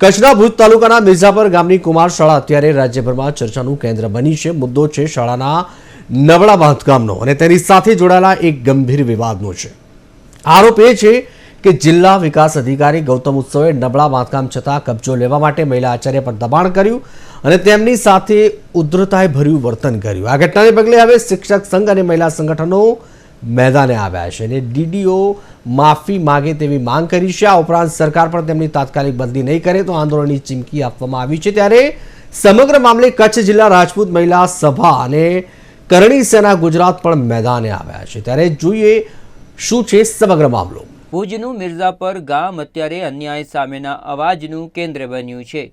કચ્છના ભુજ તાલુકાના મિર્ઝાપર ગામની કુમાર શાળા અત્યારે રાજ્યભરમાં ચર્ચાનું કેન્દ્ર બની છે. મુદ્દો છે શાળાના નબળા બાંધકામનો અને તેની સાથે જોડાયેલા એક ગંભીર વિવાદનો છે. આરોપ એ છે કે જિલ્લા વિકાસ અધિકારી ગૌતમ ઉત્સવે નબળા બાંધકામ છતાં કબજો લેવા માટે મહિલા આચાર્ય પર દબાણ કર્યું અને તેમની સાથે ઉદ્ધતાએ ભર્યું વર્તન કર્યું. આ ઘટનાને પગલે હવે શિક્ષક સંઘ અને મહિલા સંગઠનો મેદાને આવ્યા છે અને ડીડીઓ માફી માગે તેવી માંગ કરી છે. આ ઉપરાંત સરકાર પણ તેમની તાત્કાલિક બદલી નહીં કરે તો આંદોલનની ચીમકી આપવામાં આવી છે. ત્યારે સમગ્ર મામલે કચ્છ જિલ્લા રાજપૂત મહિલા સભા અને કરણી સેના ગુજરાત પણ મેદાને આવ્યા છે. ત્યારે જોઈએ શું છે સમગ્ર મામલો. ભુજનું મિર્ઝાપર ગામ અત્યારે અન્યાય સામેના અવાજનું કેન્દ્ર બન્યું છે.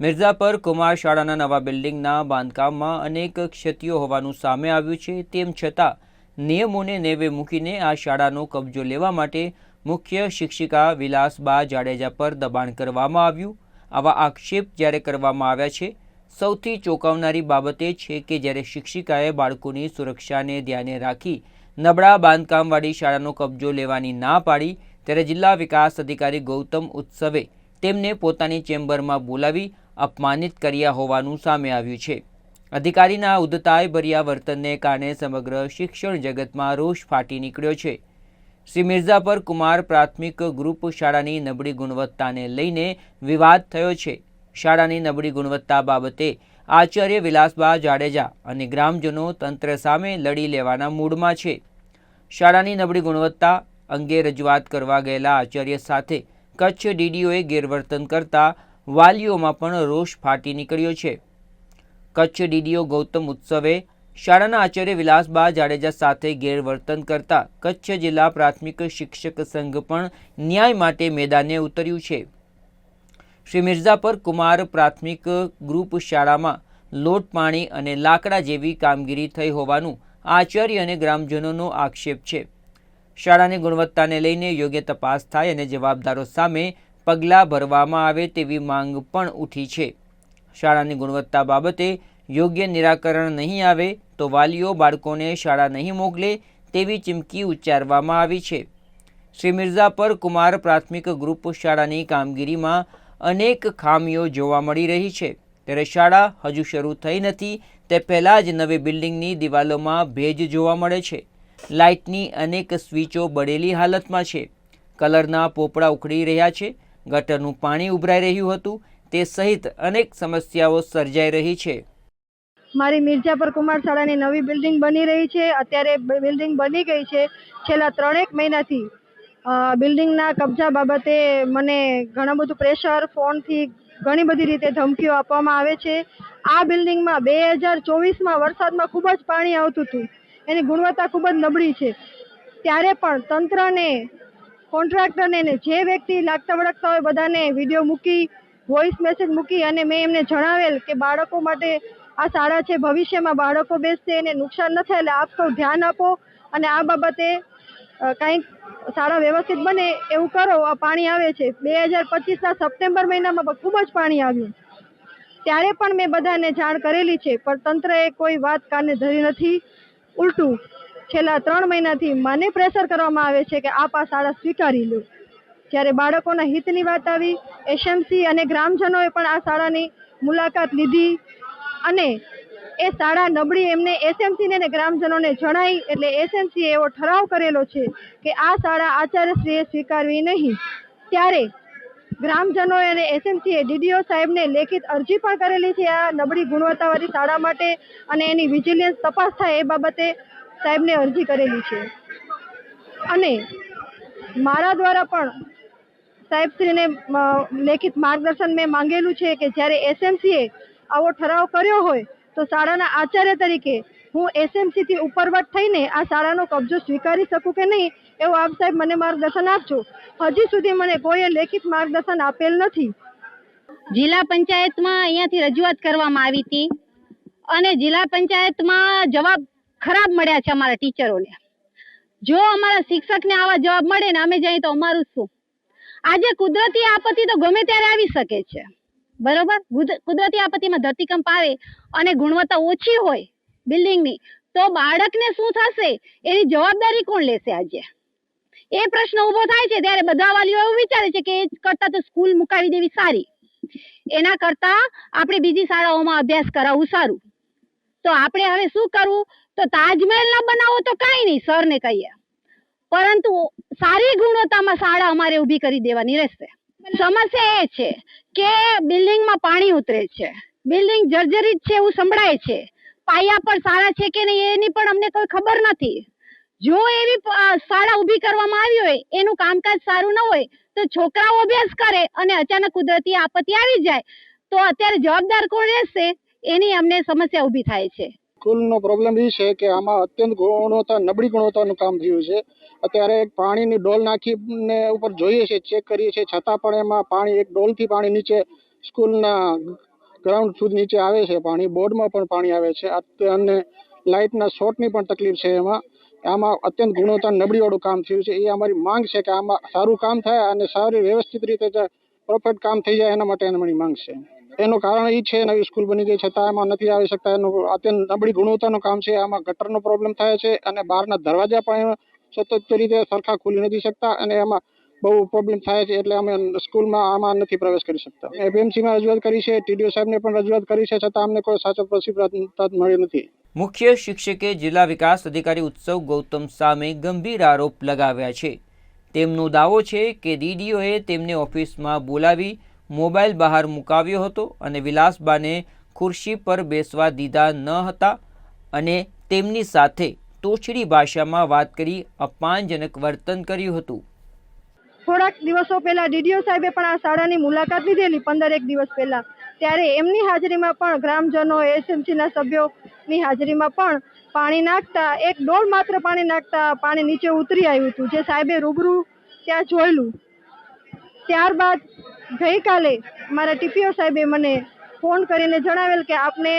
મિર્ઝાપર કુમાર શાળાના નવા બિલ્ડિંગના બાંધકામમાં અનેક ક્ષતિઓ હોવાનું સામે આવ્યું છે. તેમ છતાં નિયમોને નેવે મૂકીને આ શાળાનો કબજો લેવા માટે મુખ્ય શિક્ષિકા વિલાસબા જાડેજા પર દબાણ કરવામાં આવ્યું. આવા આક્ષેપ જ્યારે કરવામાં આવ્યા છે, સૌથી ચોંકાવનારી બાબત એ છે કે જ્યારે શિક્ષિકાએ બાળકોની સુરક્ષાને ધ્યાને રાખી નબળા બાંધકામવાળી શાળાનો કબજો લેવાની ના પાડી, ત્યારે જિલ્લા વિકાસ અધિકારી ગૌતમ ઉત્સવે તેમને પોતાની ચેમ્બરમાં બોલાવી અપમાનિત કર્યા હોવાનું સામે આવ્યું છે. અધિકારીના ઉદ્ધતાય ભર્યા વર્તનને કારણે સમગ્ર શિક્ષણ જગતમાં રોષ ફાટી નીકળ્યો છે. શ્રી મિર્ઝાપર કુમાર પ્રાથમિક ગ્રુપ શાળાની નબળી ગુણવત્તાને લઈને વિવાદ થયો છે. શાળાની નબળી ગુણવત્તા બાબતે આચાર્ય વિલાસબા જાડેજા અને ગ્રામજનો તંત્ર સામે લડી લેવાના મૂડમાં છે. શાળાની નબળી ગુણવત્તા અંગે રજૂઆત કરવા ગયેલા આચાર્ય સાથે કચ્છ ડીડીઓએ ગેરવર્તન કરતા વાલીઓમાં પણ રોષ ફાટી નીકળ્યો છે. કચ્છ ડીડીઓ ગૌતમ ઉત્સવે શાળાના આચાર્ય વિલાસબા જાડેજા સાથે ગેરવર્તન કરતા કચ્છ જિલ્લા પ્રાથમિક શિક્ષક સંઘ પણ ન્યાય માટે મેદાને ઉતર્યું છે. શ્રી મિર્ઝાપર કુમાર પ્રાથમિક ગ્રુપ શાળામાં લોટ પાણી અને લાકડા જેવી કામગીરી થઈ હોવાનું આચાર્ય અને ગ્રામજનોનો આક્ષેપ છે. શાળાની ગુણવત્તાને લઈને યોગ્ય તપાસ થાય અને જવાબદારો સામે પગલાં ભરવામાં આવે તેવી માંગ પણ ઉઠી છે. શાળાની ગુણવત્તા બાબતે યોગ્ય નિરાકરણ નહીં આવે તો વાલીઓ બાળકોને શાળા નહીં મોકલે તેવી ચીમકી ઉચ્ચારવામાં આવી છે. શ્રી મિર્ઝાપર કુમાર પ્રાથમિક ગ્રુપ શાળાની કામગીરીમાં અનેક ખામીઓ જોવા મળી રહી છે. ત્યારે શાળા હજુ શરૂ થઈ નથી તે પહેલાં જ નવી બિલ્ડિંગની દિવાલોમાં ભેજ જોવા મળે છે. લાઇટની અનેક સ્વિચો બળેલી હાલતમાં છે. કલરના પોપડા ઉખડી રહ્યા છે. ગટરનું પાણી ઉભરાઈ રહ્યું હતું. તે સહિત અનેક સમસ્યાઓ સર્જાઈ રહી છે. મારી મિર્ઝાપર કુમાર શાળાની નવી બિલ્ડિંગ બની રહી છે. અત્યારે બિલ્ડિંગ બની ગઈ છે. છેલ્લા ત્રણેક મહિનાથી બિલ્ડિંગના કબજા બાબતે મને ઘણું બધું પ્રેશર, ફોનથી ઘણી બધી રીતે ધમકીઓ આપવામાં આવે છે. આ બિલ્ડિંગમાં બે હજાર ચોવીસમાં વરસાદમાં ખૂબ જ પાણી આવતું હતું. એની ગુણવત્તા ખૂબ જ નબળી છે. ત્યારે પણ તંત્રને, કોન્ટ્રાક્ટરને જે વ્યક્તિ લાગતા વળગતા હોય બધાને વીડિયો મૂકી વોઇસ મેસેજ મૂકી અને મેં એમને જણાવેલ કે બાળકો માટે આ શાળા છે, ભવિષ્યમાં બાળકો બેસશે, એને નુકસાન ન થાય, એટલે આપ સૌ ધ્યાન આપો અને આ બાબતે કંઈક શાળા વ્યવસ્થિત બને એવું કરો, આ પાણી આવે છે. બે હજાર પચીસના સપ્ટેમ્બર મહિનામાં ખૂબ જ પાણી આવ્યું. ત્યારે પણ મેં બધાને જાણ કરેલી છે, પણ તંત્રએ કોઈ વાત કાને ધરી નથી. ઉલટું, છેલ્લા ત્રણ મહિનાથી મને પ્રેશર કરવામાં આવે છે કે આપ આ શાળા સ્વીકારી લો. જ્યારે બાળકોના હિતની વાત આવી એસએમસી અને ગ્રામજનોએ પણ આ શાળાની મુલાકાત લીધી અને એ શાળા નબળી એમને એસએમસીને અને ગ્રામજનોને જણાઈ એટલે એસએમસીએ એવો ઠરાવ કરેલો છે કે આ શાળા આચાર્યશ્રીએ સ્વીકારવી નહીં. ત્યારે ગ્રામજનોએ અને એસએમસીએ ડીડીઓ સાહેબને લેખિત અરજી પણ કરેલી છે આ નબળી ગુણવત્તાવાળી શાળા માટે અને એની વિજિલન્સ તપાસ થાય એ બાબતે સાહેબને અરજી કરેલી છે. અને મારા દ્વારા પણ સાહેબશ્રીને લેખિત માર્ગદર્શન મેં માંગેલું છે કે જ્યારે એસએમસીએ આવો ઠરાવ કર્યો હોય, તો શાળાના આચાર્ય તરીકે હું એસએમસીથી ઉપરવટ થઈને આ શાળાનો કબજો સ્વીકારી શકું કે નહીં, એવું આપ સાહેબ મને માર્ગદર્શન આપજો. હજી સુધી મને કોઈએ લેખિત માર્ગદર્શન આપેલ નથી. જિલ્લા પંચાયતમાં અહીંયાથી રજૂઆત કરવામાં આવી હતી અને જિલ્લા પંચાયતમાં જવાબ ખરાબ મળ્યા છે અમારા ટીચરોને. જો અમારા શિક્ષકને આવા જવાબ મળે ને અમે જઈએ તો અમારું શું? આજે કુદરતી આપત્તિ તો ગમે ત્યારે આવી શકે છે. બરોબર? કુદરતી આપત્તિમાં ધરતીકંપ આવે અને ગુણવત્તા ઓછી હોય બિલ્ડિંગની, તો બાળકને શું થશે? એની જવાબદારી કોણ લેશે આજે? એ પ્રશ્ન ઊભો થાય છે ત્યારે બધા વાલીઓ એવું વિચારે છે કે એ કરતા તો સ્કૂલ મુકાવી દેવી સારી. એના કરતા આપણે બીજી શાળાઓમાં અભ્યાસ કરાવવું સારું. તો આપણે હવે શું કરવું? તો તાજમહેલ ના બનાવો તો કાંઈ નહીં, સરને કહીએ. પરંતુ સારી ગુણવત્તામાં શાળા અમારે ઊભી કરી દેવાની રહેશે. સમસ્યા એ છે કે બિલ્ડિંગમાં પાણી ઉતરે છે. બિલ્ડિંગ જર્જરિત છે એવું સંભળાય છે. પાયા પણ સારા છે કે નહીં એની પણ અમને કોઈ ખબર નથી. જો એવી શાળા ઊભી કરવામાં આવી હોય એનું કામકાજ સારું ન હોય તો છોકરાઓ અભ્યાસ કરે અને અચાનક કુદરતી આપત્તિ આવી જાય તો અત્યારે જવાબદાર કોણ રહેશે? એની અમને સમસ્યા ઊભી થાય છે. સ્કૂલનો પ્રોબ્લેમ એ છે કે આમાં અત્યંત ગુણવત્તા, નબળી ગુણવત્તાનું કામ થયું છે. અત્યારે એક પાણીની ડોલ નાખીને ઉપર જોઈએ છે, ચેક કરીએ છીએ. છતાં પણ એમાં પાણી એક ડોલથી પાણી નીચે સ્કૂલના ગ્રાઉન્ડ સુધી નીચે આવે છે પાણી. બોર્ડમાં પણ પાણી આવે છે. અને લાઇટના શોર્ટની પણ તકલીફ છે એમાં. આમાં અત્યંત ગુણવત્તા, નબળીવાળું કામ થયું છે. એ અમારી માંગ છે કે આમાં સારું કામ થાય અને સારી વ્યવસ્થિત રીતે પ્રોફેટ કામ થઈ જાય એના માટે અમારી માંગ છે. એનું કારણ એ છે નવી સ્કૂલ બની ગઈ છતાં એમાં નથી આવી શકતા. એનું અત્યંત નબળી ગુણવત્તાનું કામ છે, આમાં ગટરનો પ્રોબ્લેમ થાય છે અને બહારના દરવાજા પણ સતત રીતે સરખા ખુલી નથી શકતા અને એમાં બહુ પ્રોબ્લેમ થાય છે એટલે અમે સ્કૂલમાં આમાં નથી પ્રવેશ કરી શકતા. એપીએમસીમાં રજૂઆત કરી છે, ટીડીઓ સાહેબને પણ રજૂઆત કરી છે, છતાં અમને કોઈ સાચો પ્રતિસાદ મળ્યો નથી. મુખ્ય શિક્ષકે જિલ્લા વિકાસ અધિકારી ઉત્સવ ગૌતમ સામે ગંભીર આરોપ લગાવ્યા છે. તેમનો દાવો છે કે ડીડીઓએ તેમને ઓફિસમાં બોલાવી મોબાઈલ બહાર મુકાવ્યો હતો અને વિલાસબાને ખુરશી પર બેસવા દીધા ન હતા અને તેમની સાથે તોછડી ભાષામાં વાત કરી અપમાનજનક વર્તન કર્યું હતું. થોડાક દિવસો પહેલા ડીડીઓ સાહેબે પણ આ શાળાની મુલાકાત લીધેલી પંદર એક દિવસ પહેલા. ત્યારે એમની હાજરીમાં પણ ગ્રામજનો, એસએમસીના સભ્યોની હાજરીમાં પણ પાણી નાખતા, એક ડોલ માત્ર પાણી નાખતા પાણી નીચે ઉતરી આવ્યું હતું, જે સાહેબે રૂબરૂ ત્યાં જોયેલું. ત્યારબાદ ગઈકાલે મારા ટીપીઓ સાહેબે મને ફોન કરીને જણાવેલ કે આપને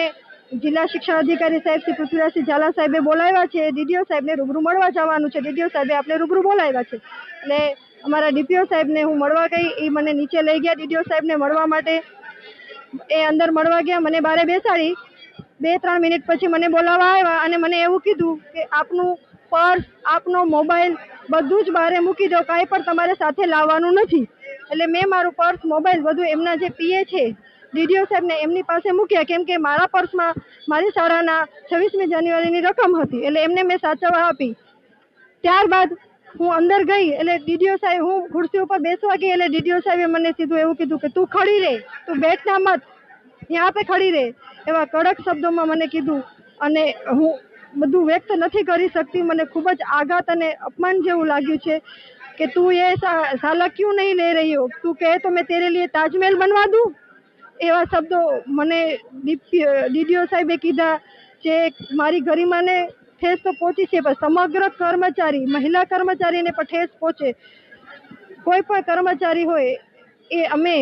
જિલ્લા શિક્ષણ અધિકારી સાહેબ શ્રી પૃથ્વીરાજસિંહ ઝાલા સાહેબે બોલાવ્યા છે, ડીડીઓ સાહેબને રૂબરૂ મળવા જવાનું છે, ડીડીઓ સાહેબે આપણે રૂબરૂ બોલાવ્યા છે. એટલે અમારા ડીપીઓ સાહેબને હું મળવા ગઈ, એ મને નીચે લઈ ગયા. ડીડીઓ સાહેબને મળવા માટે એ અંદર મળવા ગયા, મને બારે બેસાડી. બે ત્રણ મિનિટ પછી મને બોલાવવા આવ્યા અને મને એવું કીધું કે આપનું પર્સ, આપનો મોબાઈલ બધું જ બહારે મૂકી દો, કાંઈ પણ તમારે સાથે લાવવાનું નથી. એટલે મેં મારું પર્સ, મોબાઈલ બધું એમના જે પીએ છે, ડીડીઓ સાહેબને એમની પાસે મૂક્યા, કેમ કે મારા પર્સમાં મારી શાળાના છવ્વીસમી જાન્યુઆરીની રકમ હતી, એટલે એમને મેં સાચવવા આપી. ત્યારબાદ હું અંદર ગઈ, એટલે ડીડીઓ સાહેબ, હું ખુરશી ઉપર બેસવા ગઈ, એટલે ડીડીઓ સાહેબે મને સીધું એવું કીધું કે, તું ખડી રહે તું બેઠ ના મત ત્યાં પે ખડી રહે એવા કડક શબ્દોમાં મને કીધું, અને હું બધું વ્યક્ત નથી કરી શકતી, મને ખૂબ જ આઘાત અને અપમાન જેવું લાગ્યું છે. કે તું એ સાલા साला નહીં લઈ રહ્યો તું કહે તો મેં तो मैं તેરે लिए તાજમહેલ બનવા દઉં? એવા શબ્દો મને ડીડીઓ સાહેબે કીધા જે મારી ગરિમાને ઠેસ તો પહોંચી છે, પણ સમગ્ર કર્મચારી, મહિલા કર્મચારીને પણ ઠેસ પહોંચે. કોઈ પણ કર્મચારી હોય, એ અમે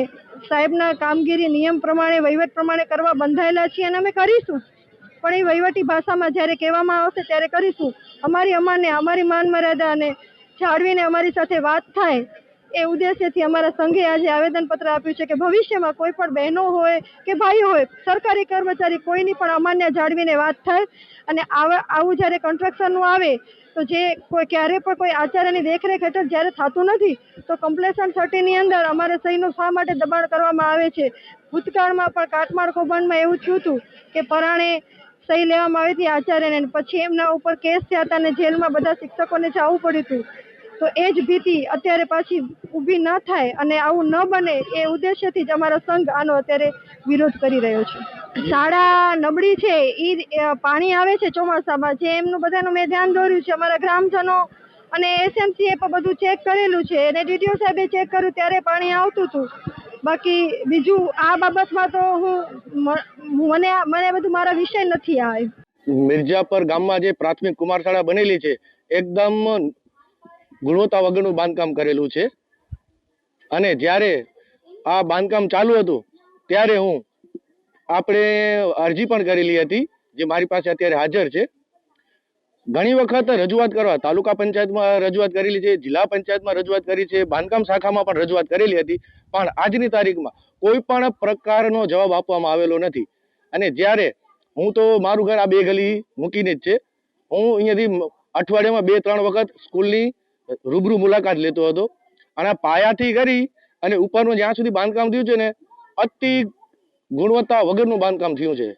સાહેબના કામગીરી નિયમ પ્રમાણે, વહીવટ પ્રમાણે કરવા બંધાયેલા છીએ અને અમે કરીશું પણ એ વહીવટી ભાષામાં જ્યારે કહેવામાં આવશે ત્યારે કરીશું. અમારી અમાને, અમારી માન મર્યાદાને જાળવીને અમારી સાથે વાત થાય એ ઉદ્દેશ્યથી અમારા સંઘે આજે આવેદનપત્ર આપ્યું છે કે ભવિષ્યમાં કોઈ પણ બહેનો હોય કે ભાઈઓ હોય, સરકારી કર્મચારી કોઈની પણ અમાન્ય જાળવીને વાત થાય અને આવા આવું જ્યારે કન્સ્ટ્રક્શનનું આવે, તો જે કોઈ ક્યારે પણ કોઈ આચાર્યની દેખરેખ હેઠળ જ્યારે થતું નથી, તો કમ્પ્લેસન થર્ટીની અંદર અમારે સહીનું શા માટે દબાણ કરવામાં આવે છે? ભૂતકાળમાં પણ કાટમાળ કૌભાંડમાં એવું થયું હતું કે પરાણે સહી લેવામાં આવી હતી આચાર્યને. પછી એમના ઉપર કેસ થયા હતા અને જેલમાં બધા શિક્ષકોને જવું પડ્યું હતું. તો એ જ ભીતિ અત્યારે પાછી ઊભી ન થાય અને આવું ન બને એ ઉદ્દેશ્યથી જ અમારો સંઘ આનો અત્યારે વિરોધ કરી રહ્યો છે. શાળા નબળી છે એ પાણી આવે છે ચોમાસામાં. જે એમનું બધાનું મેં ધ્યાન દોર્યું છે. અમારા ગ્રામજનો અને એસએમસી એ પણ બધું ચેક કરેલું છે. અને ડીડીઓ સાહેબે ચેક કર્યું ત્યારે પાણી આવતું હતું. બાકી બીજું આ બાબતમાં તો હું મને મને બધું મારા વિષય નથી આ મિર્જાપર ગામમાં જે પ્રાથમિક કુમાર શાળા બનેલી છે, એકદમ ગુણવત્તા વગરનું બાંધકામ કરેલું છે. અને જ્યારે આ બાંધકામ ચાલુ હતું, ત્યારે હું આપણે અરજી પણ કરેલી હતી, જે મારી પાસે અત્યારે હાજર છે. ઘણી વખત રજૂઆત કરવા, તાલુકા પંચાયતમાં રજૂઆત કરેલી છે, જિલ્લા પંચાયતમાં રજૂઆત કરી છે, બાંધકામ શાખામાં પણ રજૂઆત કરેલી હતી, પણ આજની તારીખમાં કોઈ પણ પ્રકારનો જવાબ આપવામાં આવેલો નથી. અને જ્યારે હું તો મારું ઘર આ બે ગલી મૂકીને જ છે, હું અહીંયાથી અઠવાડિયામાં બે, ત્રણ વખત સ્કૂલની રૂબરૂ મુલાકાત લેતો હતો. અને પાયાથી કરી અને ઉપરનું જ્યાં સુધી બાંધકામ થયું છે ને, અતિ ગુણવત્તા વગરનું બાંધકામ થયું છે.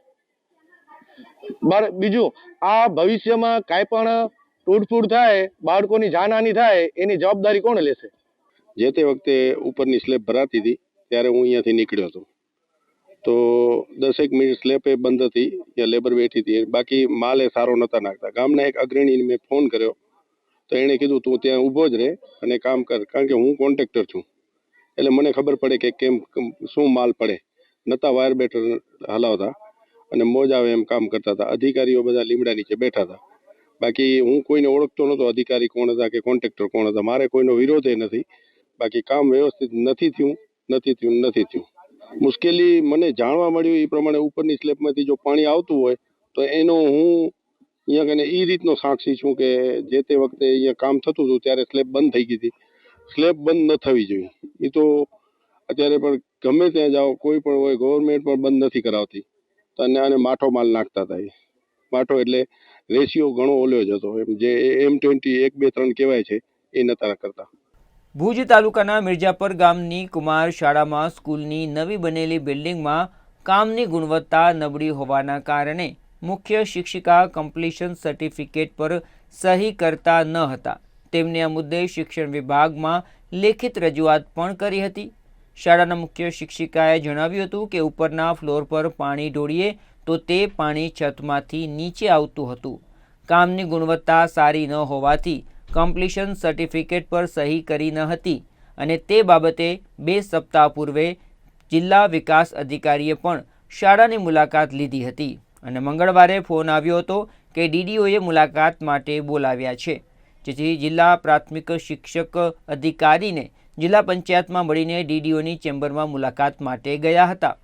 બીજું, આ ભવિષ્યમાં કાંઈ પણ તૂટફૂટ થાય, બાળકોની જાનહાની થાય, એની જવાબદારી કોણ લેશે? જે તે વખતે ઉપરની સ્લેબ ભરાતી હતી, ત્યારે હું અહીંયાથી નીકળ્યો હતો. તો દસેક મિનિટ સ્લેબ એ બંધ હતી, ત્યાં લેબર બેઠી હતી. બાકી માલ એ સારો નહોતા નાખતા. ગામના એક અગ્રણીને મેં ફોન કર્યો. તો એણે કીધું, તું ત્યાં ઊભો જ રહે અને કામ કર, કારણ કે હું કોન્ટ્રાક્ટર છું. એટલે મને ખબર પડે કે કેમ, શું માલ પડે. નતા વાયર બેટર હલાવતા. અને મોજ આવે એમ કામ કરતા હતા. અધિકારીઓ બધા લીમડા નીચે બેઠા હતા. બાકી હું કોઈને ઓળખતો નહોતો, અધિકારી કોણ હતા કે કોન્ટ્રાક્ટર કોણ હતા, મારે કોઈનો વિરોધ નથી. બાકી કામ વ્યવસ્થિત નથી થયું નથી થયું નથી થયું. મુશ્કેલી મને જાણવા મળ્યું એ પ્રમાણે ઉપરની સ્લેબમાંથી જો પાણી આવતું હોય, તો એનો હું અહીંયા કને એ રીતનો સાક્ષી છું કે જે તે વખતે અહીંયા કામ થતું હતું ત્યારે સ્લેબ બંધ થઈ ગઈ હતી. સ્લેબ બંધ ન થવી જોઈએ. એ તો અત્યારે પણ ગમે ત્યાં જાઓ, કોઈ પણ હોય, ગવર્મેન્ટ પણ બંધ નથી કરાવતી. તો અને આને માઠો માલ નાખતા હતા એ. માઠો એટલે રેશિયો ઘણો ઓલ્યો જ હતો. એમ જે એમ ટ્વેન્ટી એક બે ત્રણ કહેવાય છે, એ નતા કરતા. ભુજ તાલુકાના મિર્જાપર ગામની કુમાર શાળામાં સ્કૂલની નવી બનેલી બિલ્ડિંગમાં કામની ગુણવત્તા નબળી હોવાના કારણે મુખ્ય શિક્ષિકા કમ્પ્લીશન સર્ટિફિકેટ પર સહી કરતા ન હતા. તેમને આ મુદ્દે શિક્ષણ વિભાગમાં લેખિત રજૂઆત પણ કરી હતી. શાળાના મુખ્ય શિક્ષિકાએ જણાવ્યું હતું કે ઉપરના ફ્લોર પર પાણી ઢોળીએ તો તે પાણી છતમાંથી નીચે આવતું હતું. કામની ગુણવત્તા સારી ન હોવાથી કમ્પ્લીશન સર્ટિફિકેટ પર સહી કરી ન હતી અને તે બાબતે બે સપ્તાહ પૂર્વે જિલ્લા વિકાસ અધિકારીએ પણ શાળાની મુલાકાત લીધી હતી અને મંગળવારે ફોન આવ્યો હતો કે ડીડીઓએ મુલાકાત માટે બોલાવ્યા છે. જેથી જિલ્લા પ્રાથમિક શિક્ષક અધિકારીને જિલ્લા પંચાયતમાં મળીને ડીડીઓની ચેમ્બરમાં મુલાકાત માટે ગયા હતા.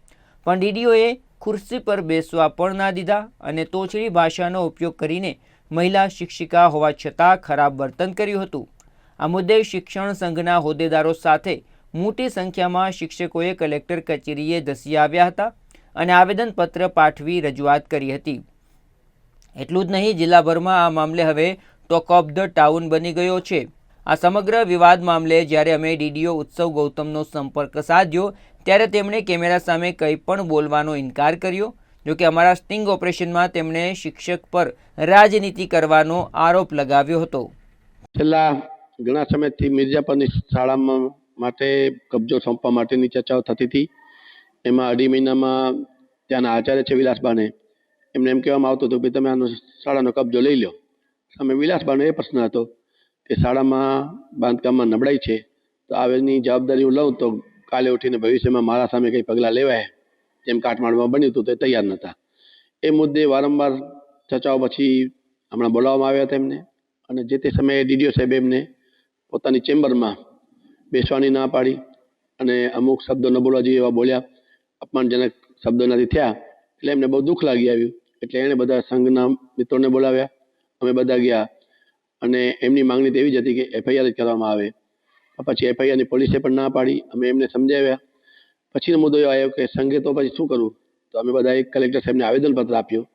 પણ ડીડીઓએ ખુરશી પર બેસવા પણ ના દીધા અને તોછડી ભાષાનો ઉપયોગ કરીને મહિલા શિક્ષિકા હોવા છતાં ખરાબ વર્તન કર્યું હતું. આ મુદ્દે શિક્ષણ સંઘના હોદ્દેદારો સાથે મોટી સંખ્યામાં શિક્ષકોએ કલેક્ટર કચેરીએ ધસી આવ્યા હતા અને આવેદનપત્ર પાઠવી રજૂઆત કરી હતી. એટલું જ નહીં, જિલ્લાભરમાં આ મામલે હવે ટોક ઓફ ધ ટાઉન બની ગયો છે. આ સમગ્ર વિવાદ મામલે જ્યારે અમે ડીડીઓ ઉત્સવ ગૌતમનો સંપર્ક સાધ્યો, ત્યારે તેમણે કેમેરા સામે કંઈ પણ બોલવાનો ઇનકાર કર્યો. જોકે અમારા સ્ટિંગ ઓપરેશનમાં તેમણે શિક્ષક પર રાજનીતિ કરવાનો આરોપ લગાવ્યો હતો. છેલ્લા ઘણા સમયથી મિર્જાપરની શાળામાં માટે કબજો સોંપવા માટેની ચર્ચાઓ થતી હતી. એમાં અઢી મહિનામાં ત્યાંના આચાર્ય છે વિલાસબાને એમને એમ કહેવામાં આવતું હતું કે તમે આનો શાળાનો કબજો લઈ લો. સામે વિલાસબાનો એ પ્રશ્ન હતો કે શાળામાં બાંધકામમાં નબળાઈ છે, તો આવેની જવાબદારી હું લઉં તો કાલે ઉઠીને ભવિષ્યમાં મારા સામે કંઈ પગલાં લેવાય જેમ કાટમાળમાં બન્યું હતું તે તૈયાર નહોતા. એ મુદ્દે વારંવાર ચર્ચાઓ પછી હમણાં બોલાવવામાં આવ્યા હતા એમને અને જે તે સમયે ડીડીઓ સાહેબ એમને પોતાની ચેમ્બરમાં બેસવાની ના પાડી અને અમુક શબ્દો ન બોલવા જોઈએ એવા બોલ્યા, અપમાનજનક શબ્દો નથી થયા એટલે એમને બહુ દુઃખ લાગી આવ્યું. એટલે એણે બધા સંઘના મિત્રોને બોલાવ્યા. અમે બધા ગયા અને એમની માંગણી તો એવી જ હતી કે એફઆઈઆર જ કરવામાં આવે. પછી એફઆઈઆરની પોલીસે પણ ના પાડી. અમે એમને સમજાવ્યા. પછીનો મુદ્દો એવો આવ્યો કે સંઘે તો પછી શું કરવું? તો અમે બધા એક કલેક્ટર સાહેબને આવેદનપત્ર આપ્યું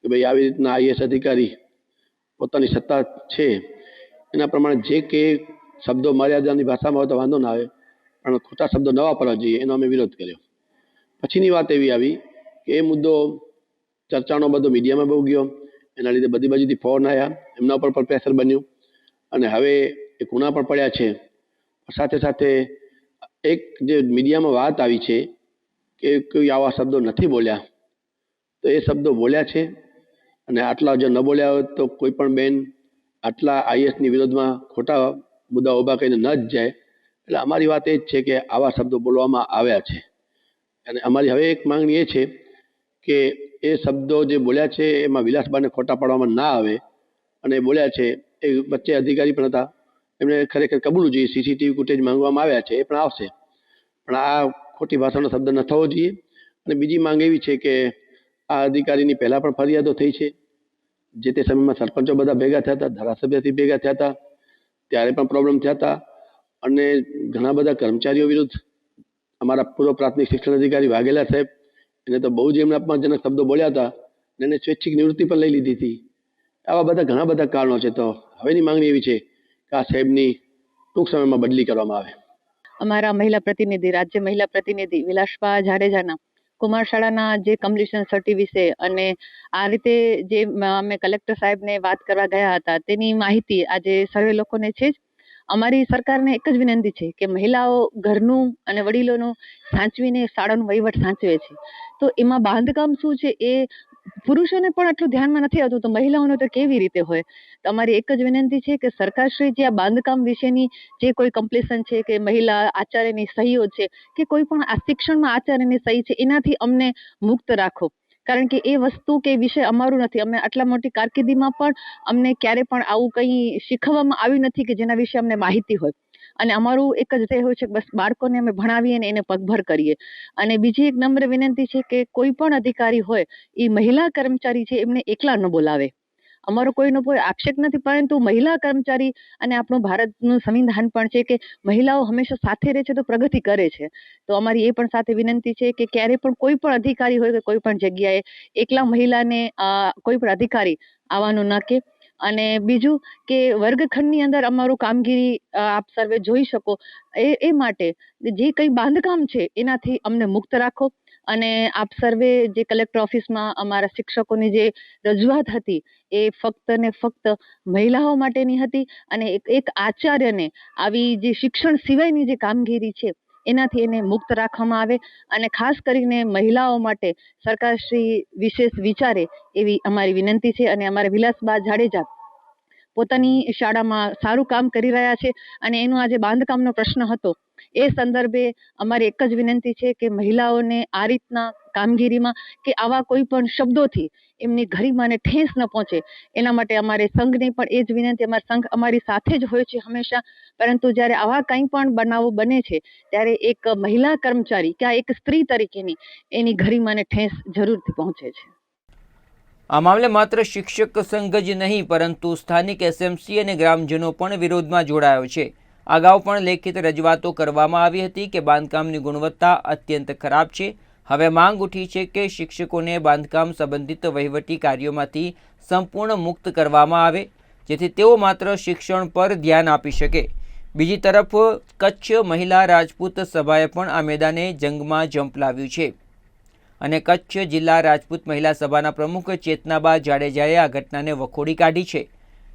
કે ભાઈ આવી રીતના આઈએસ અધિકારી પોતાની સત્તા છે. એના પ્રમાણે જે કે શબ્દો મર્યાદાની ભાષામાં હોય તો વાંધો ના આવે, પણ ખોટા શબ્દો ન વાપરવા જોઈએ. એનો અમે વિરોધ કર્યો. પછીની વાત એવી આવી કે એ મુદ્દો ચર્ચાનો બધો મીડિયામાં બહુ ગયો. એના લીધે બધી બાજુથી ફોન આવ્યા એમના ઉપર પણ પ્રેશર બન્યું. અને હવે એ ગુના પણ પડ્યા છે. સાથે સાથે એક જે મીડિયામાં વાત આવી છે કે કોઈ આવા શબ્દો નથી બોલ્યા. તો એ શબ્દો બોલ્યા છે. અને આટલા જો ન બોલ્યા હોય તો કોઈ પણ બેન આટલા આઈએસની વિરોધમાં ખોટા મુદ્દા ઊભા કરીને ન જ જાય. એટલે અમારી વાત એ જ છે કે આવા શબ્દો બોલવામાં આવ્યા છે. અને અમારી હવે એક માંગણી એ છે કે એ શબ્દો જે બોલ્યા છે એમાં વિલાસબાને ખોટા પાડવામાં ના આવે. અને બોલ્યા છે, એ વચ્ચે અધિકારી પણ હતા. એમણે ખરેખર કબૂલવું જોઈએ સીસીટીવી ફૂટેજ માંગવામાં આવ્યા છે, એ પણ આવશે. પણ આ ખોટી ભાષાનો શબ્દ ન થવો જોઈએ. અને બીજી માંગ એવી છે કે આ અધિકારીની પહેલાં પણ ફરિયાદો થઈ છે. જે તે સમયમાં સરપંચો બધા ભેગા થયા હતા, ધારાસભ્યથી ભેગા થયા હતા, ત્યારે પણ પ્રોબ્લેમ થયા હતા. અને ઘણા બધા કર્મચારીઓ વિરુદ્ધ અમારા પૂર્વ પ્રાથમિક શિક્ષણ અધિકારી વાઘેલા સાહેબ એને તો બહુ જ એમણે અપમાનજનક શબ્દો બોલ્યા હતા એને સ્વૈચ્છિક નિવૃત્તિ પણ લઈ લીધી હતી. આવા બધા ઘણા બધા કારણો છે તો હવેની માંગણી એવી છે કે આ સાહેબની ટૂંક સમયમાં બદલી કરવામાં આવે. અમારા મહિલા પ્રતિનિધિ, રાજ્ય મહિલા પ્રતિનિધિ વિલાસબા જાડેજાના કુમાર શાળાના જે કમ્પ્લીશન સર્ટી વિશે અને આ રીતે જે અમે કલેક્ટર સાહેબને વાત કરવા ગયા હતા તેની માહિતી આજે સર્વે લોકોને છે જ. અમારી સરકારને એક જ વિનંતી છે કે મહિલાઓ ઘરનું અને વડીલોનું સાચવીને શાળાનું વહીવટ સાચવે છે. તો એમાં બાંધકામ શું છે એ પુરુષોને પણ આટલું ધ્યાનમાં નથી આવતું, તો મહિલાઓને તો કેવી રીતે હોય? તો અમારી એક જ વિનંતી છે કે સરકારશ્રી જે આ બાંધકામ વિશેની જે કોઈ કમ્પ્લેશન છે કે મહિલા આચાર્યની સહીઓ છે કે કોઈ પણ આ શિક્ષણમાં આચાર્યની સહી છે, એનાથી અમને મુક્ત રાખો. કારણ કે એ વસ્તુ કે વિષય અમારું નથી. અમે આટલા મોટી કારકિર્દીમાં પણ અમને ક્યારે પણ આવું કંઈ શીખવવામાં આવ્યું નથી કે જેના વિશે અમને માહિતી હોય. અને અમારું એક જ ધ્યેય હોય છે કે બસ બાળકોને અમે ભણાવીએ અને એને પગભર કરીએ. અને બીજી એક નમ્ર વિનંતી છે કે કોઈ પણ અધિકારી હોય, એ મહિલા કર્મચારી છે, એમને એકલા ન બોલાવે. અમારો કોઈનો કોઈ આક્ષેપ નથી, પરંતુ મહિલા કર્મચારી અને આપણું ભારતનું સંવિધાન પણ છે કે મહિલાઓ હંમેશા સાથે રહે છે તો પ્રગતિ કરે છે. તો અમારી એ પણ સાથે વિનંતી છે કે ક્યારે પણ કોઈ પણ અધિકારી હોય કે કોઈ પણ જગ્યાએ એકલા મહિલાને કોઈ પણ અધિકારી આવવાનું ન કે. અને બીજું કે વર્ગખંડની અંદર અમારું કામગીરી આપ સર્વે જોઈ શકો. એ એ માટે જે કંઈ બાંધકામ છે એનાથી અમને મુક્ત રાખો. અને આપ સર્વે જે કલેક્ટર ઓફિસમાં અમારા શિક્ષકોની જે રજૂઆત હતી, એ ફક્ત ને ફક્ત મહિલાઓ માટેની હતી અને એક એક આચાર્યને આવી જે શિક્ષણ સિવાયની જે કામગીરી છે, એનાથી એને મુક્ત રાખવામાં આવે અને ખાસ કરીને મહિલાઓ માટે સરકારશ્રી વિશેષ વિચારે એવી અમારી વિનંતી છે અને અમારે વિલાસબા જાડેજા પોતાની શાળામાં સારું કામ કરી રહ્યા છે અને એનો આજે બાંધકામનો પ્રશ્ન હતો. એ સંદર્ભે અમારી એક જ વિનંતી છે કે મહિલાઓને આ રીતના કામગીરીમાં કે આવા કોઈ પણ શબ્દોથી એમની ગરિમાને ઠેસ ન પહોંચે. એના માટે અમારે સંઘની પણ એ જ વિનંતી, અમારા સંઘ અમારી સાથે જ હોય છે હંમેશા. પરંતુ જ્યારે આવા કંઈ પણ બનાવો બને છે, ત્યારે એક મહિલા કર્મચારી કે એક સ્ત્રી તરીકેની એની ગરિમાને ઠેસ જરૂરથી પહોંચે છે. આ મામલે માત્ર શિક્ષક સંઘ જ નહીં, પરંતુ સ્થાનિક એસએમસી અને ગ્રામજનો પણ વિરોધમાં જોડાયો છે. અગાઉ પણ લેખિત રજૂઆતો કરવામાં આવી હતી કે બાંધકામની ગુણવત્તા અત્યંત ખરાબ છે. હવે માંગ ઉઠી છે કે શિક્ષકોને બાંધકામ સંબંધિત વહીવટી કાર્યોમાંથી સંપૂર્ણ મુક્ત કરવામાં આવે, જેથી તેઓ માત્ર શિક્ષણ પર ધ્યાન આપી શકે. બીજી તરફ, કચ્છ મહિલા રાજપૂત સભાએ પણ આ મેદાને જંગમાં ઝંપલાવ્યું છે. અને કચ્છ જિલ્લા રાજપૂત મહિલા સભાના પ્રમુખ ચેતનાબા જાડેજાએ આ ઘટનાને વખોડી કાઢી છે.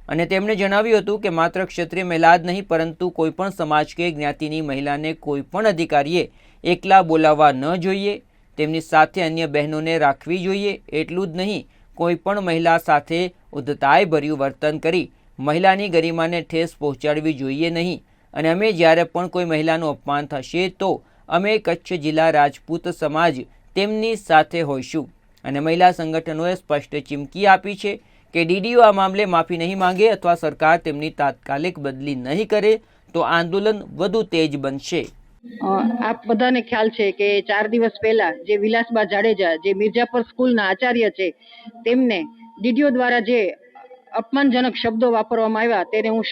અને તેમણે જણાવ્યું હતું કે માત્ર ક્ષત્રિય મહિલા જ નહીં, પરંતુ કોઈપણ સમાજ કે જ્ઞાતિની મહિલાને કોઈપણ અધિકારીએ એકલા બોલાવવા ન જોઈએ, તેમની સાથે અન્ય બહેનોને રાખવી જોઈએ, એટલું જ નહીં કોઈપણ મહિલા સાથે ઉદ્ધતાયભર્યું વર્તન કરી મહિલાની ગરિમાને ઠેસ પહોંચાડવી જોઈએ નહીં. અને અમે જ્યારે પણ કોઈ મહિલાનું અપમાન થશે તો અમે કચ્છ જિલ્લા રાજપૂત સમાજ તેમની સાથે હોઈશું. અને મહિલા સંગઠનોએ સ્પષ્ટ ચીમકી આપી છે કે ડીડીઓ આ મામલે માફી નહીં માંગે અથવા સરકાર તેમની તાત્કાલિક બદલી નહીં કરે, તો આંદોલન વધુ તેજ બનશે. આપ બધાને ખ્યાલ છે કે ચાર દિવસ પહેલા જે વિલાસબા જાડેજા, જે મિર્જાપર સ્કૂલના આચાર્ય છે, તેમને ડીડીઓ દ્વારા જે અપમાનજનક શબ્દો વાપરવામાં આવ્યા. તેને હું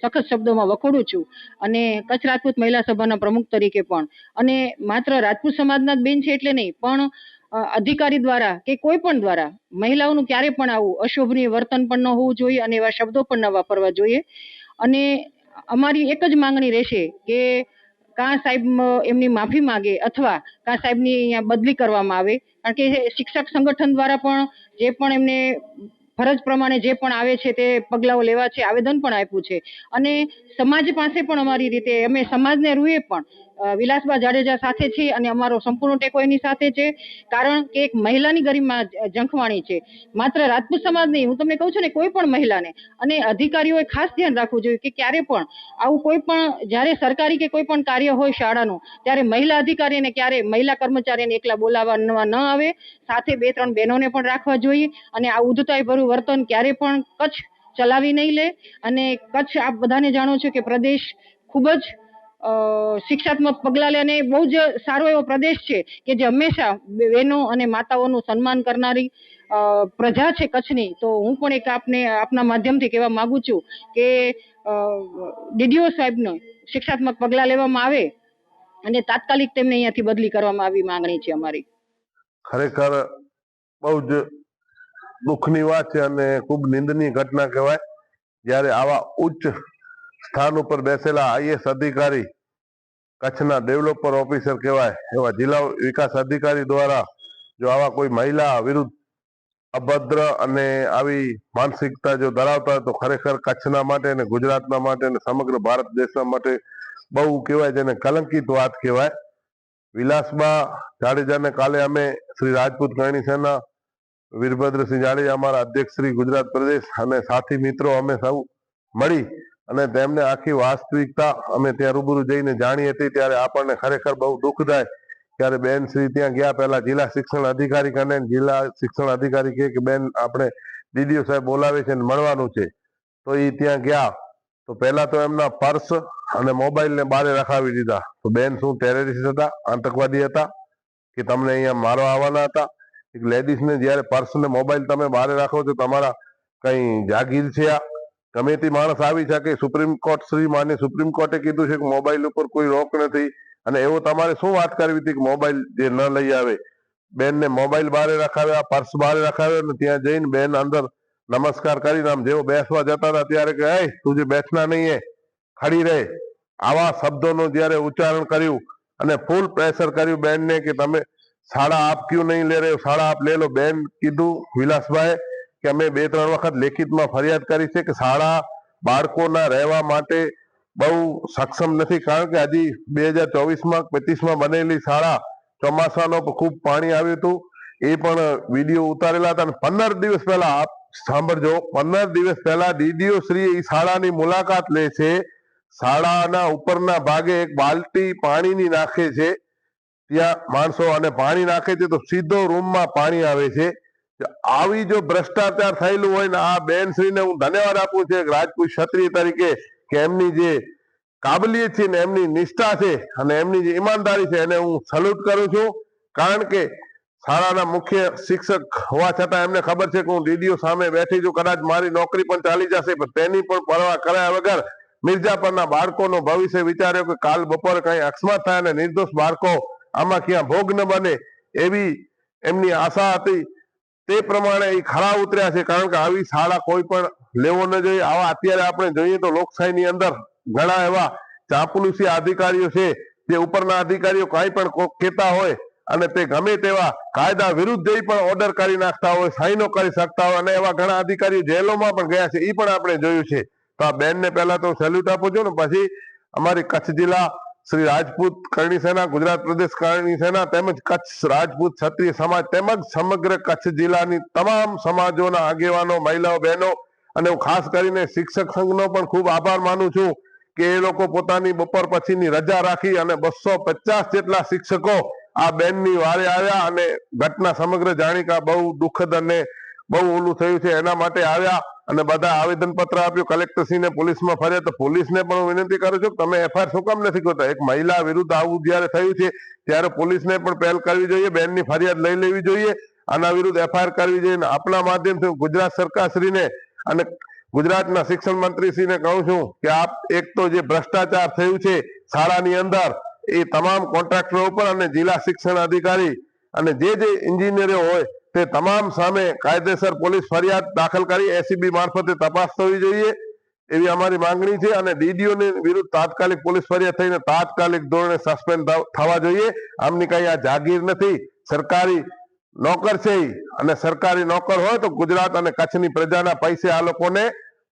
સખત શબ્દોમાં વખોડું છું અને કચ્છ રાજપૂત મહિલા સભાના પ્રમુખ તરીકે પણ. અને માત્ર રાજપૂત સમાજના જ બેન છે એટલે નહીં, પણ અધિકારી દ્વારા કે કોઈ પણ દ્વારા મહિલાઓનું ક્યારે પણ આવું અશોભનીય વર્તન પણ ન હોવું જોઈએ અને એવા શબ્દો પણ ન વાપરવા જોઈએ. અને અમારી એક જ માંગણી રહેશે કે કાં સાહેબ એમની માફી માંગે અથવા કાં સાહેબની અહીંયા બદલી કરવામાં આવે. કારણ કે શિક્ષક સંગઠન દ્વારા પણ જે પણ એમને ફરજ પ્રમાણે જે પણ આવે છે તે પગલાઓ લેવા છે, આવેદન પણ આપ્યું છે. અને સમાજ પાસે પણ અમારી રીતે, અમે સમાજને રૂએ પણ વિલાસબા જાડેજા સાથે છે અને અમારો સંપૂર્ણ ટેકો એની સાથે છે. કારણ કે એક મહિલાની ગરિમા જંખવાણી છે. માત્ર રાજપૂત સમાજ નહીં, હું તમને કહું છું ને, કોઈ પણ મહિલાને અને અધિકારીઓએ ખાસ ધ્યાન રાખવું જોઈએ કે ક્યારે પણ આવું કોઈ પણ, જ્યારે સરકારી કે કોઈ પણ કાર્ય હોય શાળાનું, ત્યારે મહિલા અધિકારીને ક્યારે મહિલા કર્મચારીને એકલા બોલાવવા ન આવે. સાથે બે ત્રણ બહેનોને પણ રાખવા જોઈએ અને આ ઉદ્ધતાઈભર્યું વર્તન ક્યારે પણ કચ્છ ચલાવી નહીં લે. અને કચ્છ આપ બધાને જાણો છો કે પ્રદેશ ખૂબ જ શિક્ષાત્મક પગલાં લે અને બહુ જ સારો એવો પ્રદેશ છે કે જે હંમેશા બહેનો અને માતાઓનું સન્માન કરનારી પ્રજા છે કચ્છની. તો હું પણ એક આપને, આપના માધ્યમથી કહેવા માગું છું કે ડીડીઓ સાહેબનો શિક્ષાત્મક પગલાં લેવામાં આવે અને તાત્કાલિક તેમને અહીંયાથી બદલી કરવામાં આવી માંગણી છે અમારી. ખરેખર બહુ જ દુઃખની વાત છે અને ખૂબ નિંદનીય ઘટના કહેવાય. જ્યારે આવા ઉચ્ચ સ્થાન ઉપર બેસેલા આઈએસ અધિકારી કચ્છના ડેવલપર ઓફિસર કહેવાય, એવા જિલ્લા વિકાસ અધિકારી દ્વારા જો આવા કોઈ મહિલા વિરુદ્ધ અભદ્ર અને આવી માનસિકતા જો ધરાવતા તો ખરેખર કચ્છના માટે અને ગુજરાતના માટે અને સમગ્ર ભારત દેશના માટે બહુ કહેવાય જેને કલંકિત વાત કહેવાય. વિલાસબા જાડેજાને કાલે અમે શ્રી રાજપૂત કરણી સેના, વીરભદ્રસિંહ જાડેજા અમારા અધ્યક્ષ શ્રી ગુજરાત પ્રદેશ અને સાથી મિત્રો અમે સૌ મળી અને તેમને આખી વાસ્તવિકતા અમે ત્યાં રૂબરૂ જઈને જાણી હતી, ત્યારે આપણને ખરેખર બહુ દુઃખ થાય. ત્યારે બેન શ્રી ત્યાં ગયા પહેલા જિલ્લા શિક્ષણ અધિકારી કને જિલ્લા શિક્ષણ અધિકારી કે, બેન, આપણે ડીડીઓ સાહેબ બોલાવે છે ને મળવાનું છે. તો એ ત્યાં ગયા. તો પહેલા તો એમના પર્સ અને મોબાઈલ ને બારે રખાવી દીધા. તો બેન શું, ટેરરિસ્ટ હતા, આતંકવાદી હતા? કે તમને અહીંયા મારવા આવવાના હતા? એક લેડીઝ ને જયારે પર્સ ને મોબાઈલ તમે બારે રાખો છો, તમારા કઈ જાગીર છે આ? ગમે તે માણસ આવી શકે સુપ્રીમ કોર્ટ શ્રી માન્ય સુપ્રીમ કોર્ટે કીધું છે કે મોબાઈલ ઉપર કોઈ રોક નથી. અને એવો તમારે શું વાત કરવી હતી કે મોબાઈલ જે ન લઈ આવે? બેન ને મોબાઈલ બારે રખાવ્યા, પર્સ બારે રખાવ્યો ને ત્યાં જઈને બેન અંદર નમસ્કાર કરીને આમ જેવો બેસવા જતા હતા ત્યારે કે એ તું જે બેસના નહીં એ, ખડી રહે આવા શબ્દોનું જ્યારે ઉચ્ચારણ કર્યું અને ફૂલ પ્રેશર કર્યું બેનને કે, તમે શાળા આપ ક્યું નહીં લે રહે શાળા આપ લે લો. બેન કીધું, વિલાસભાઈ કે અમે બે, ત્રણ વખત લેખિતમાં ફરિયાદ કરી છે કે શાળા બાળકોના રહેવા માટે બહુ સક્ષમ નથી. કારણ કે હજી બે હજાર ચોવીસમાં પચીસમાં બનેલી શાળા ચોમાસાનો ખૂબ પાણી આવ્યું હતું. એ પણ વીડિયો ઉતારેલા હતા અને પંદર દિવસ પહેલા આપ સાંભળજો, પંદર દિવસ પહેલા ડીડીઓ શ્રી એ શાળાની મુલાકાત લે છે. શાળાના ઉપરના ભાગે એક બાલટી પાણીની નાખે છે. ત્યાં માણસો અને પાણી નાખે છે તો સીધો રૂમમાં પાણી આવે છે. આવી જો ભ્રષ્ટાચાર થયેલું હોય ને, આ બેન શ્રીને હું ધન્યવાદ આપું છું રાજપૂત ક્ષત્રિય તરીકે, કે એમની જે કાબલિયત છે ને, એમની નિષ્ઠા છે અને એમની જે ઈમાનદારી છે એને હું સલ્યુટ કરું છું. કારણ કે શાળાના મુખ્ય શિક્ષક હોવા છતાં એમને ખબર છે કે હું દીદીઓ સામે બેઠી છું, કદાચ મારી નોકરી પણ ચાલી જશે, પણ તેની પણ પરવા કર્યા વગર મિર્જાપરના બાળકોનો ભવિષ્ય વિચાર્યો કે કાલ બપોરે કઈ અકસ્માત થાય અને નિર્દોષ બાળકો આમાં ક્યાં ભોગ ન બને એવી એમની આશા હતી. તે પ્રમાણે એ ખરા ઉતર્યા છે, કારણ કે આવી શાળા કોઈ પણ લેવો ન જોઈએ. આવા અત્યારે આપણે જોઈએ તો લોકશાહીની અંદર ઘણા એવા ચાપલુસી અધિકારીઓ છે, જે ઉપરના અધિકારીઓ કાંઈ પણ કહેતા હોય અને તે ગમે તેવા કાયદા વિરુદ્ધ જઈ પણ ઓર્ડર કરી નાખતા હોય સાઈનો કરી શકતા હોય અને એવા ઘણા અધિકારીઓ જેલોમાં પણ ગયા છે એ પણ આપણે જોયું છે. તો આ બેનને પહેલા તો સેલ્યુટ આપું છું ને, પછી અમારી કચ્છ જિલ્લા શ્રી રાજપૂત કરણી સેના, ગુજરાત પ્રદેશ કરણી સેના તેમજ કચ્છ રાજપૂત ક્ષત્રિય સમાજ તેમજ સમગ્ર કચ્છ જિલ્લાની તમામ સમાજોના આગેવાનો, મહિલાઓ, બહેનો અને હું ખાસ કરીને શિક્ષક સંઘનો પણ ખૂબ આભાર માનું છું કે એ લોકો પોતાની બપોર પછીની રજા રાખી અને બસો પચાસ જેટલા શિક્ષકો આ બેનની વારે આવ્યા અને ઘટના સમગ્ર જાણીકા બહુ દુઃખદ અને બહુ ઓલું થયું છે. એના માટે આવ્યા અને બધા આવેદન પત્ર આપ્યું, કલેક્ટરશ્રીને, પોલીસમાં ફર્યા, તો પોલીસને પણ હું વિનંતી કરું છું તમે એફઆઈઆર શું કામ નથી કરતા? એક મહિલા વિરુદ્ધ આવું જ્યારે થયું છે, ત્યારે પોલીસને પણ પહેલ કરવી જોઈએ, બેનની ફરિયાદ લઈ લેવી જોઈએ, આના વિરુદ્ધ એફઆઈઆર કરવી જોઈએ. આપણા માધ્યમથી ગુજરાત સરકારશ્રીને અને ગુજરાતના શિક્ષણ મંત્રીશ્રીને કહું છું કે આપ એક તો જે ભ્રષ્ટાચાર થયું છે શાળાની અંદર, એ તમામ કોન્ટ્રાક્ટરો ઉપર અને જિલ્લા શિક્ષણ અધિકારી અને જે જે એન્જિનિયરો હોય તે તમામ સામે કાયદેસર પોલીસ ફરિયાદ દાખલ કરી એસીબી મારફતે તપાસ થવી જોઈએ એવી અમારી માંગણી છે અને ડીડીઓની વિરુદ્ધ તાત્કાલિક પોલીસ ફરિયાદ થઈને તાત્કાલિક ધોરણે સસ્પેન્ડ થવા જોઈએ. આમની કઈ આ જાગીર નથી. સરકારી નોકર છે અને સરકારી નોકર હોય તો ગુજરાત અને કચ્છની પ્રજાના પૈસે આ લોકોને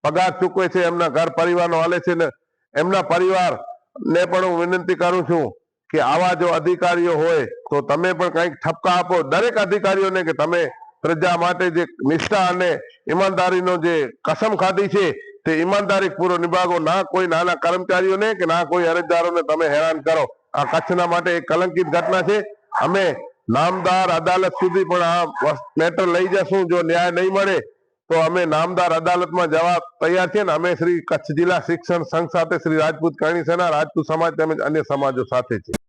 પગાર ચૂકવે છે, એમના ઘર પરિવારનો હાલે છે ને એમના પરિવાર ને પણ હું વિનંતી કરું છું કે આવા જો અધિકારીઓ હોય, તો તમે પણ કંઈક ઠપકા આપો. દરેક અધિકારીઓને કે તમે પ્રજા માટે જે નિષ્ઠા અને ઈમાનદારીનો જે કસમ ખાધી છે, તે ઈમાનદારી પૂરો નિભાવો. ના કોઈ નાના કર્મચારીઓને કે ના કોઈ અરજદારોને તમે હેરાન કરો. આ કચ્છના માટે એક કલંકિત ઘટના છે. અમે નામદાર અદાલત સુધી પણ આ મેટર લઈ જશું. જો ન્યાય નહીં મળે, તો અમે નામદાર અદાલતમાં જવા તૈયાર છીએ ને અમે શ્રી કચ્છ જિલ્લા શિક્ષણ સંઘ સાથે શ્રી રાજપૂત કરણી સેના, રાજપૂત સમાજ તેમજ અન્ય સમાજો સાથે છે